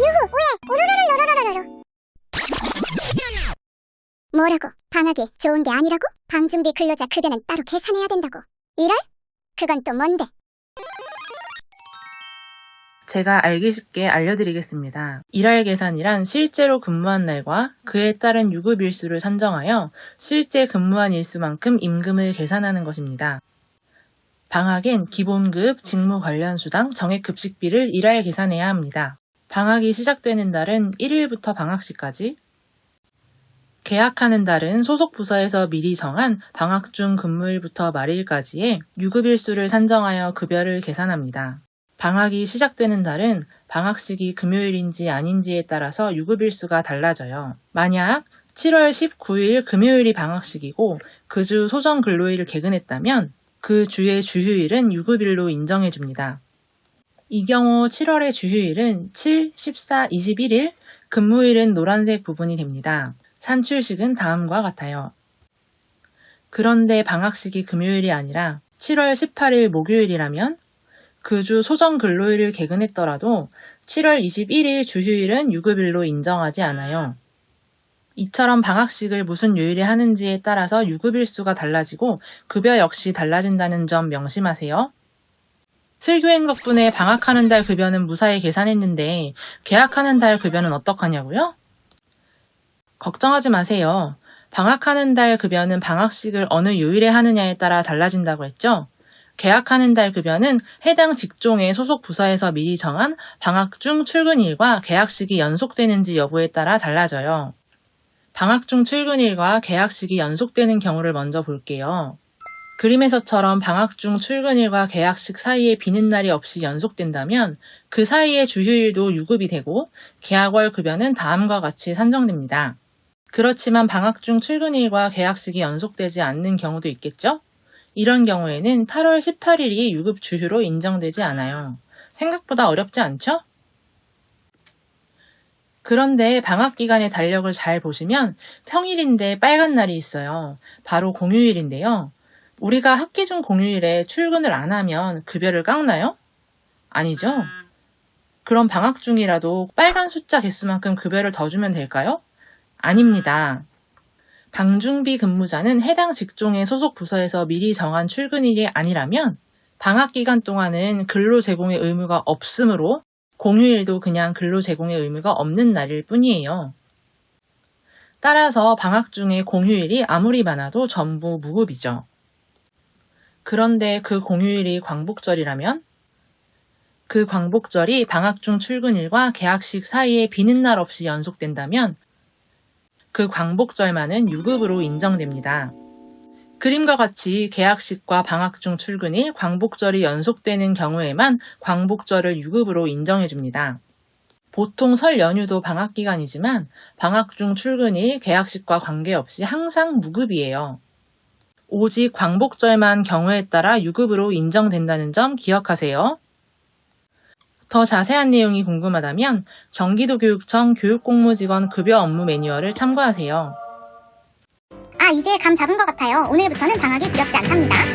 유후 오해 오로로로로로로로 뭐라고 방학이 좋은 게 아니라고? 방준비 근로자 급여는 따로 계산해야 된다고 이럴? 그건 또 뭔데? 제가 알기 쉽게 알려드리겠습니다. 일할 계산이란 실제로 근무한 날과 그에 따른 유급 일수를 산정하여 실제 근무한 일수만큼 임금을 계산하는 것입니다. 방학엔 기본급, 직무 관련 수당, 정액 급식비를 일할 계산해야 합니다. 방학이 시작되는 달은 1일부터 방학시까지, 계약하는 달은 소속 부서에서 미리 정한 방학 중 근무일부터 말일까지의 유급일수를 산정하여 급여를 계산합니다. 방학이 시작되는 달은 방학 시기 금요일인지 아닌지에 따라서 유급일수가 달라져요. 만약 7월 19일 금요일이 방학식이고 그 주 소정 근로일을 개근했다면 그 주의 주휴일은 유급일로 인정해줍니다. 이 경우 7월의 주휴일은 7, 14, 21일, 근무일은 노란색 부분이 됩니다. 산출식은 다음과 같아요. 그런데 방학식이 금요일이 아니라 7월 18일 목요일이라면 그 주 소정 근로일을 개근했더라도 7월 21일 주휴일은 유급일로 인정하지 않아요. 이처럼 방학식을 무슨 요일에 하는지에 따라서 유급일수가 달라지고 급여 역시 달라진다는 점 명심하세요. 슬교행 덕분에 방학하는 달 급여는 무사히 계산했는데 계약하는 달 급여는 어떡하냐고요? 걱정하지 마세요. 방학하는 달 급여는 방학식을 어느 요일에 하느냐에 따라 달라진다고 했죠? 계약하는 달 급여는 해당 직종의 소속 부서에서 미리 정한 방학 중 출근일과 계약식이 연속되는지 여부에 따라 달라져요. 방학 중 출근일과 계약식이 연속되는 경우를 먼저 볼게요. 그림에서처럼 방학 중 출근일과 계약식 사이에 비는 날이 없이 연속된다면 그 사이에 주휴일도 유급이 되고 계약월 급여는 다음과 같이 산정됩니다. 그렇지만 방학 중 출근일과 계약식이 연속되지 않는 경우도 있겠죠? 이런 경우에는 8월 18일이 유급 주휴로 인정되지 않아요. 생각보다 어렵지 않죠? 그런데 방학 기간의 달력을 잘 보시면 평일인데 빨간 날이 있어요. 바로 공휴일인데요. 우리가 학기 중 공휴일에 출근을 안 하면 급여를 깎나요? 아니죠. 그럼 방학 중이라도 빨간 숫자 개수만큼 급여를 더 주면 될까요? 아닙니다. 방중비 근무자는 해당 직종의 소속 부서에서 미리 정한 출근일이 아니라면 방학 기간 동안은 근로 제공의 의무가 없으므로 공휴일도 그냥 근로 제공의 의무가 없는 날일 뿐이에요. 따라서 방학 중에 공휴일이 아무리 많아도 전부 무급이죠. 그런데 그 공휴일이 광복절이라면 그 광복절이 방학 중 출근일과 계약식 사이에 비는 날 없이 연속된다면 그 광복절만은 유급으로 인정됩니다. 그림과 같이 계약식과 방학 중 출근일, 광복절이 연속되는 경우에만 광복절을 유급으로 인정해줍니다. 보통 설 연휴도 방학 기간이지만 방학 중 출근일, 계약식과 관계없이 항상 무급이에요. 오직 광복절만 경우에 따라 유급으로 인정된다는 점 기억하세요. 더 자세한 내용이 궁금하다면 경기도 교육청 교육공무직원 급여 업무 매뉴얼을 참고하세요. 아, 이제 감 잡은 것 같아요. 오늘부터는 방학이 두렵지 않답니다.